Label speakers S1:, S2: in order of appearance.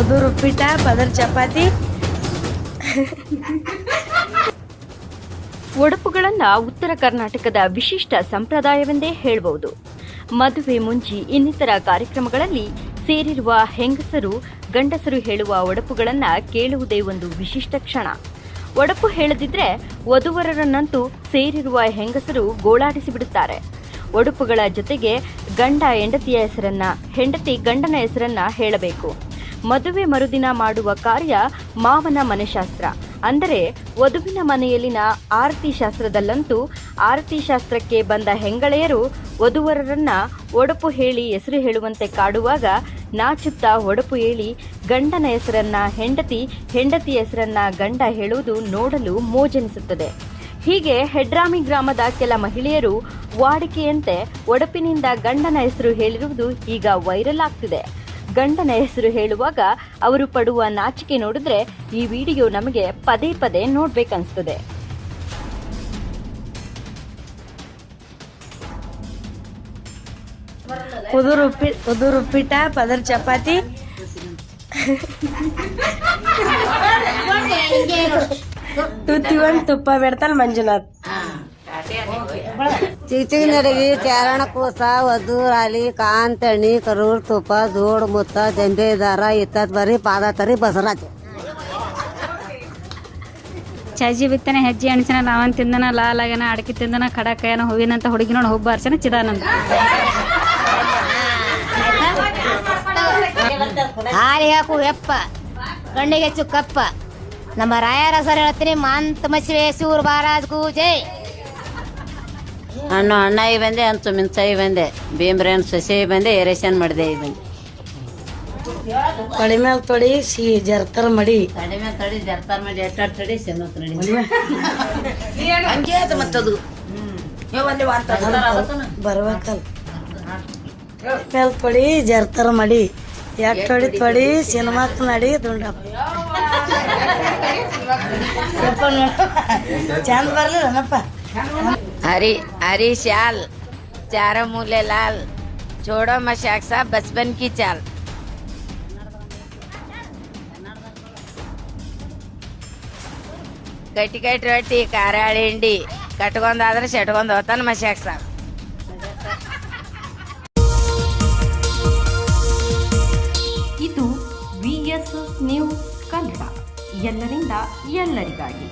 S1: ಉದುರು ಉಪ್ಪಿಟ್ಟ, ಪದರ್ ಚಪಾತಿ.
S2: ಒಡಪುಗಳನ್ನ ಉತ್ತರ ಕರ್ನಾಟಕದ ವಿಶಿಷ್ಟ ಸಂಪ್ರದಾಯವೆಂದೇ ಹೇಳಬಹುದು ಮದುವೆ ಮುಂಜಿ ಇನ್ನಿತರ ಕಾರ್ಯಕ್ರಮಗಳಲ್ಲಿ ಸೇರಿರುವ ಹೆಂಗಸರು, ಗಂಡಸರು ಹೇಳುವ ಒಡಪುಗಳನ್ನ ಕೇಳುವುದೇ ಒಂದು ವಿಶಿಷ್ಟ ಕ್ಷಣ. ಒಡಪು ಹೇಳದಿದ್ರೆ ವಧುವರರನ್ನಂತೂ ಸೇರಿರುವ ಹೆಂಗಸರು ಗೋಳಾಡಿಸಿಬಿಡುತ್ತಾರೆ. ಒಡಪುಗಳ ಜೊತೆಗೆ ಗಂಡ ಹೆಂಡತಿಯ ಹೆಸರನ್ನ, ಹೆಂಡತಿ ಗಂಡನ ಹೆಸರನ್ನ ಹೇಳಬೇಕು. ಮದುವೆ ಮರುದಿನ ಮಾಡುವ ಕಾರ್ಯ ಮಾವನ ಮನೆಶಾಸ್ತ್ರ. ಅಂದರೆ ವಧುವಿನ ಮನೆಯಲ್ಲಿನ ಆರತಿ ಶಾಸ್ತ್ರದಲ್ಲಂತೂ ಆರತಿ ಶಾಸ್ತ್ರಕ್ಕೆ ಬಂದ ಹೆಂಗಳೆಯರು ವಧುವರರನ್ನ ಒಡಪು ಹೇಳಿ ಹೆಸರು ಹೇಳುವಂತೆ ಕಾಡುವಾಗ ನಾಚುತ್ತಾ ಒಡಪು ಹೇಳಿ ಗಂಡನ ಹೆಸರನ್ನ ಹೆಂಡತಿ ಹೆಂಡತಿ ಹೆಸರನ್ನ ಗಂಡ ಹೇಳುವುದು ನೋಡಲು ಮೋಜೆನಿಸುತ್ತದೆ. ಹೀಗೆ ಹೆಡ್ರಾಮಿ ಗ್ರಾಮದ ಕೆಲ ಮಹಿಳೆಯರು ವಾಡಿಕೆಯಂತೆ ಒಡಪಿನಿಂದ ಗಂಡನ ಹೆಸರು ಹೇಳಿರುವುದು ಈಗ ವೈರಲ್ ಆಗ್ತಿದೆ. ಗಂಡನ ಹೆಸರು ಹೇಳುವಾಗ ಅವರು ಪಡುವ ನಾಚಿಕೆ ನೋಡಿದ್ರೆ ಈ ವಿಡಿಯೋ ನಮಗೆ ಪದೇ ಪದೇ ನೋಡ್ಬೇಕನ್ಸ್ತದೆ.
S1: ಉದುರು ಉಪ್ಪಿ ಉದುರು ಉಪ್ಪಿಟ್ಟ ಪದರ್ ಚಪಾತಿ. ತುತ್ತಿಗೊಂದು ತುಪ್ಪ ಬಿಡ್ತಾನ ಮಂಜುನಾಥ್.
S3: ಚಿಚಿನಡಗಿ ಚಾರಣ ಕೂಸ ವಧೂರಾಲಿ ಕಾಂತಣಿ ಕರೂರ್ ತುಪ್ಪ ಜೋಡ್ ಮುತ್ತ ಜಂಬೆ ದಾರ ಇತ್ತತ್ ಬರಿ ಪಾದ ತರಿ ಬಸರಾಜ್.
S4: ಚಾಜಿ ಬಿತ್ತನೆ ಹೆಜ್ಜೆ ಅಣಿಸನ ಲಾವನ್ ತಿಂದನ ಲಾಲಾಗನ ಅಡಕೆ ತಿಂದನ ಕಡಕಯನ ಹೂವಿನಂತ ಹುಡುಗಿ ನೋಡಿ ಹುಬ್ಬ ಅರ್ಚನ ಚಿದಾನಂದ.
S5: ಹಾಲಿಗೆ ಹಾಕು ಎಪ್ಪ ಗಂಡಿಗೆ ಹೆಚ್ಚು ಕಪ್ಪ ನಮ್ಮ ರಾಯರ ಸರ್ ಹೇಳ್ತೀನಿ ಮಾಂತ ಮಸಿವೆ ಸೂರ್ ಬಾರಾಜ್ಗೂ ಜೈ.
S3: ಹಣ್ಣು ಈ ಬಂದೆ ಅಂತು ಮಿನ್ಸಾಯಿ ಬಂದೆ. ಭೀಮ್ರೇನ್ ಸಸಿ ಬಂದೆ ಏರೇಷನ್ ಮಾಡಿದೆ ಬಂದೆ.
S1: ತೊಳಿ ಮೇಲೆ ತೊಳಿ ಸಿ ಜರ್ತಾರ ಮಡಿ.
S3: ಕಡಿಮೆ ತಡಿ ಜರ್ತಾರ ಮಾಡಿ ತಡಿ ಸಿನ್ನತ್ ನಡಿ
S1: ಬರ್ಬೇಕಲ್ಲ ಮೇಲೆ ತೊಳಿ ಜರ್ತಾರ ಮಡಿ. ಎಟ್ ತೊಡಿ ತೊಡಿ ಸಿನಿಮಾಕ್ ನಡಿ ದುಂಡಪ್ಪ. ಚಂದ ಬರ್ಲಿಲ್ಲನಪ್ಪ.
S5: हरी हरी शाल चारों मूले लाल छोड़ो मशाक सा बचपन की चाल ಗಟ್ಟಿ ಗಟ್ಟಿ ರೊಟ್ಟಿ ಖಾರಾಳಿ ಹಿಂಡಿ ಕಟ್ಕೊಂಡಾದ್ರೆ ಸೆಟ್ಕೊಂಡ್ ಹೋತಾನ ಮಶಾಕ್ ಸಾಬ್
S2: ಇದು ವಿಎಸ್ ನ್ಯೂಸ್ ಕನ್ನಡ ಎಲ್ಲರಿಂದ ಎಲ್ಲರಿಗಾಗಿ